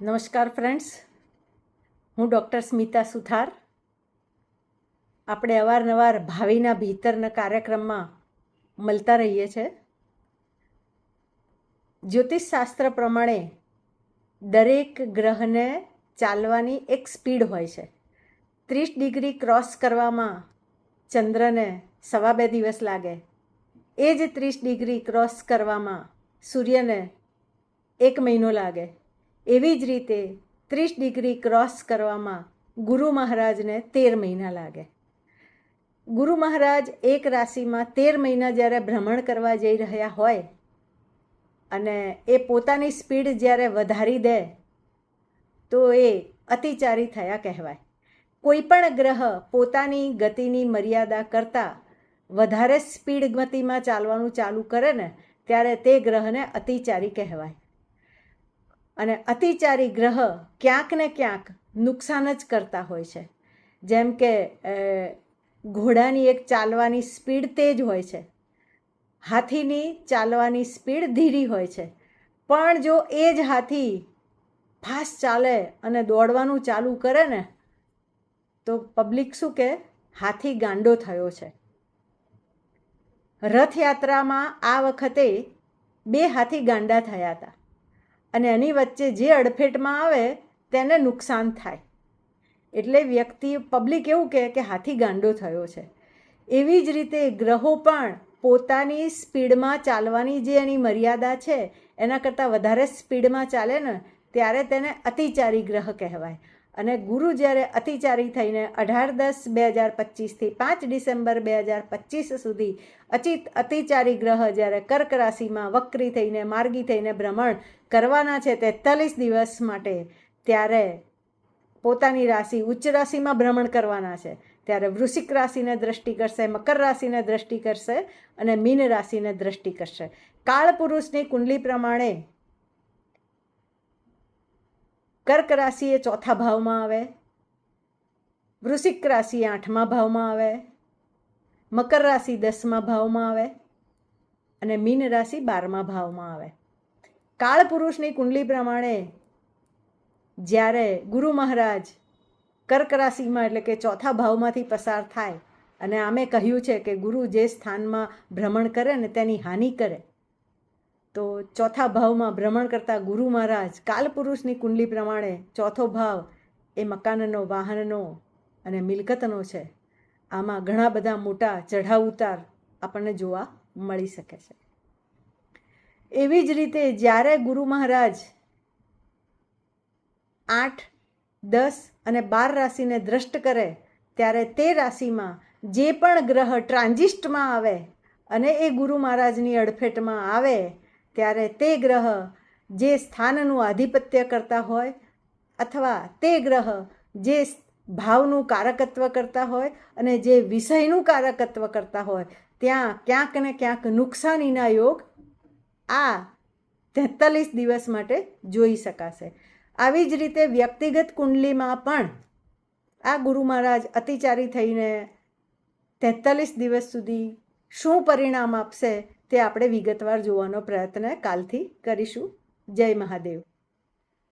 નમસ્કાર ફ્રેન્ડ્સ હું ડૉક્ટર સ્મિતા સુથાર. આપણે અવારનવાર ભાવિના ભીતરના કાર્યક્રમમાં મળતા રહીએ છીએ જ્યોતિષશાસ્ત્ર પ્રમાણે દરેક ગ્રહને ચાલવાની એક સ્પીડ હોય છે. ત્રીસ ડિગ્રી ક્રોસ કરવામાં ચંદ્રને સવા બે દિવસ લાગે. એ જ ત્રીસ ડિગ્રી ક્રોસ કરવામાં સૂર્યને એક મહિનો લાગે. એવી જ રીતે ત્રીસ ડિગ્રી ક્રોસ કરવામાં ગુરુ મહારાજને તેર મહિના લાગે. ગુરુ મહારાજ એક રાશિમાં તેર મહિના જ્યારે ભ્રમણ કરવા જઈ રહ્યા હોય અને એ પોતાની સ્પીડ જ્યારે વધારી દે, તો એ અતિચારી થયા કહેવાય. કોઈ પણ ગ્રહ પોતાની ગતિની મર્યાદા કરતાં વધારે સ્પીડ ગતિમાં ચાલવાનું ચાલુ કરે ને, ત્યારે તે ગ્રહને અતિચારી કહેવાય. અને અતિચારી ગ્રહ ક્યાંક ને ક્યાંક નુકસાન જ કરતા હોય છે. જેમ કે ઘોડાની એક ચાલવાની સ્પીડ તેજ હોય છે. હાથીની ચાલવાની સ્પીડ ધીરી હોય છે. પણ જો એ જ હાથી ફાસ્ટ ચાલે અને દોડવાનું ચાલુ કરે ને, તો પબ્લિક શું કે, હાથી ગાંડો થયો છે. રથયાત્રામાં આ વખતે બે હાથી ગાંડા થયા હતા. અને એની વચ્ચે જે અડફેટમાં આવે, તેને નુકસાન થાય. એટલે વ્યક્તિ, પબ્લિક એવું કહે કે હાથી ગાંડો થયો છે. એવી જ રીતે ગ્રહો પણ પોતાની સ્પીડમાં ચાલવાની જે એની મર્યાદા છે, એના કરતાં વધારે સ્પીડમાં ચાલે ને, ત્યારે તેને અતિચારી ગ્રહ કહેવાય. અને ગુરુ જ્યારે અતિચારી થઈને અઢાર દસ બે હજાર પચીસથી પાંચ ડિસેમ્બર બે હજાર પચીસ સુધી અચિત અતિચારી ગ્રહ જ્યારે કર્ક રાશિમાં વક્રી થઈને, માર્ગી થઈને ભ્રમણ કરવાના છે તેતાલીસ દિવસ માટે, ત્યારે પોતાની રાશિ ઉચ્ચ રાશિમાં ભ્રમણ કરવાના છે. ત્યારે વૃશ્ચિક રાશિને દ્રષ્ટિ કરશે, મકર રાશિને દ્રષ્ટિ કરશે અને મીન રાશિને દ્રષ્ટિ કરશે. કાળ પુરુષની કુંડલી પ્રમાણે કર્ક રાશિ એ ચોથા ભાવમાં આવે, વૃશ્ચિક રાશિ આઠમા ભાવમાં આવે, મકર રાશિ દસમા ભાવમાં આવે અને મીન રાશિ બારમા ભાવમાં આવે. કાળ પુરુષની કુંડલી પ્રમાણે જ્યારે ગુરુ મહારાજ કર્ક રાશિમાં એટલે કે ચોથા ભાવમાંથી પસાર થાય અને આમે કહ્યું છે કે ગુરુ જે સ્થાનમાં ભ્રમણ કરે ને તેની હાનિ કરે તો ચોથા ભાવમાં ભ્રમણ કરતા ગુરુ મહારાજ કાલપુરુષની કુંડલી પ્રમાણે ચોથો ભાવ એ મકાનનો, વાહનનો અને મિલકતનો છે. આમાં ઘણા બધા મોટા ચઢાવ ઉતાર આપણને જોવા મળી શકે છે. એવી જ રીતે જ્યારે ગુરુ મહારાજ આઠ, દસ અને બાર રાશિને દ્રષ્ટ કરે, ત્યારે તે રાશિમાં જે પણ ગ્રહ ટ્રાન્ઝિસ્ટમાં આવે અને એ ગુરુ મહારાજની અડફેટમાં આવે ત્યારે તે ગ્રહ જે સ્થાનનું આધિપત્ય કરતા હોય અથવા તે ગ્રહ જે ભાવનું કારકત્વ કરતા હોય અને જે વિષયનું કારકત્વ કરતા હોય, ત્યાં ક્યાંક ને ક્યાંક નુકસાનીના યોગ આ તેતાલીસ દિવસ માટે જોઈ શકાશે. આવી જ રીતે વ્યક્તિગત કુંડલીમાં પણ આ ગુરુ મહારાજ અતિચારી થઈને તેતાલીસ દિવસ સુધી શું પરિણામ આપશે તે આપણે વિગતવાર જોવાનો પ્રયત્ન કાલથી કરીશું. જય મહાદેવ.